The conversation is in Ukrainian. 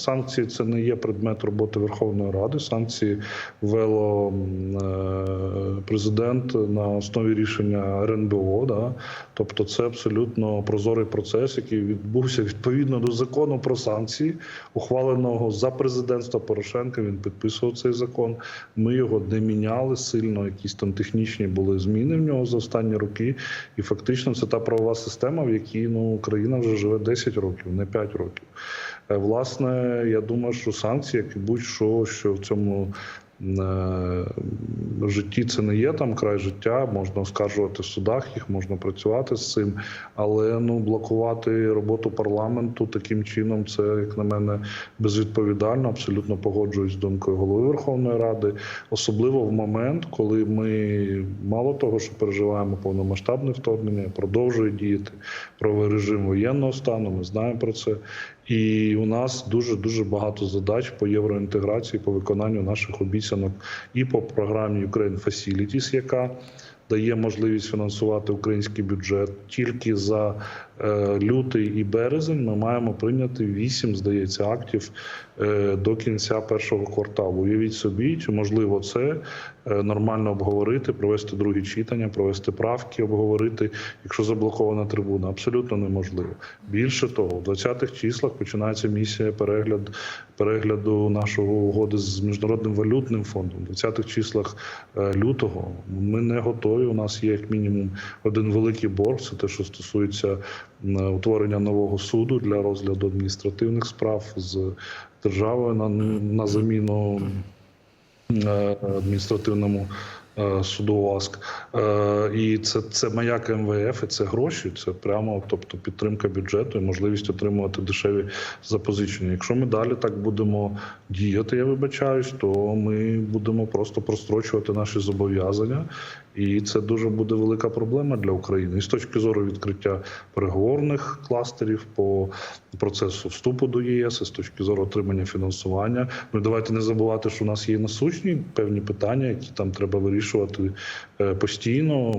Санкції це не є предмет роботи Верховної Ради. Санкції ввело е, президент на основі рішення РНБО. Да? Тобто, це абсолютно прозорий процес, який відбувся відповідно до закону про санкції, ухваленого за президентства Порошенка. Він підписував цей закон. Ми його не міняли сильно. Якісь там технічні були зміни в нього за останні роки. І фактично це та правова система, в якій ну Україна вже живе 10 років, не 5 років. Е, Власне, я думаю, що санкції, як і будь-що, що в цьому е, житті це не є там край життя, можна оскаржувати в судах, їх можна працювати з цим, але ну блокувати роботу парламенту таким чином, це як на мене безвідповідально. Абсолютно погоджуюсь з думкою голови Верховної Ради, особливо в момент, коли ми мало того, що переживаємо повномасштабне вторгнення, продовжує діяти правовий режим воєнного стану. Ми знаємо про це. І у нас дуже дуже багато задач по євроінтеграції, по виконанню наших обіцянок і по програмі Ukraine Facilities, яка дає можливість фінансувати український бюджет. Тільки за е, лютий і березень ми маємо прийняти вісім, здається, актів е, до кінця першого кварталу. Уявіть собі, чи можливо це нормально обговорити, провести другі читання, провести правки, обговорити, якщо заблокована трибуна. Абсолютно неможливо. Більше того, в 20-х числах починається місія перегляд перегляду нашої угоди з міжнародним валютним фондом. В 20-х числах е, лютого ми не готові. У нас є як мінімум один великий борг. Це те, що стосується утворення нового суду для розгляду адміністративних справ з державою на, на заміну е, адміністративному е, суду Е, І це, це маяк МВФ, і це гроші, це прямо тобто підтримка бюджету і можливість отримувати дешеві запозичення. Якщо ми далі так будемо діяти, я вибачаюсь, то ми будемо просто прострочувати наші зобов'язання, і це дуже буде велика проблема для України. І з точки зору відкриття переговорних кластерів по процесу вступу до ЄС, і з точки зору отримання фінансування. Ну давайте не забувати, що у нас є насущні певні питання, які там треба вирішувати е, постійно.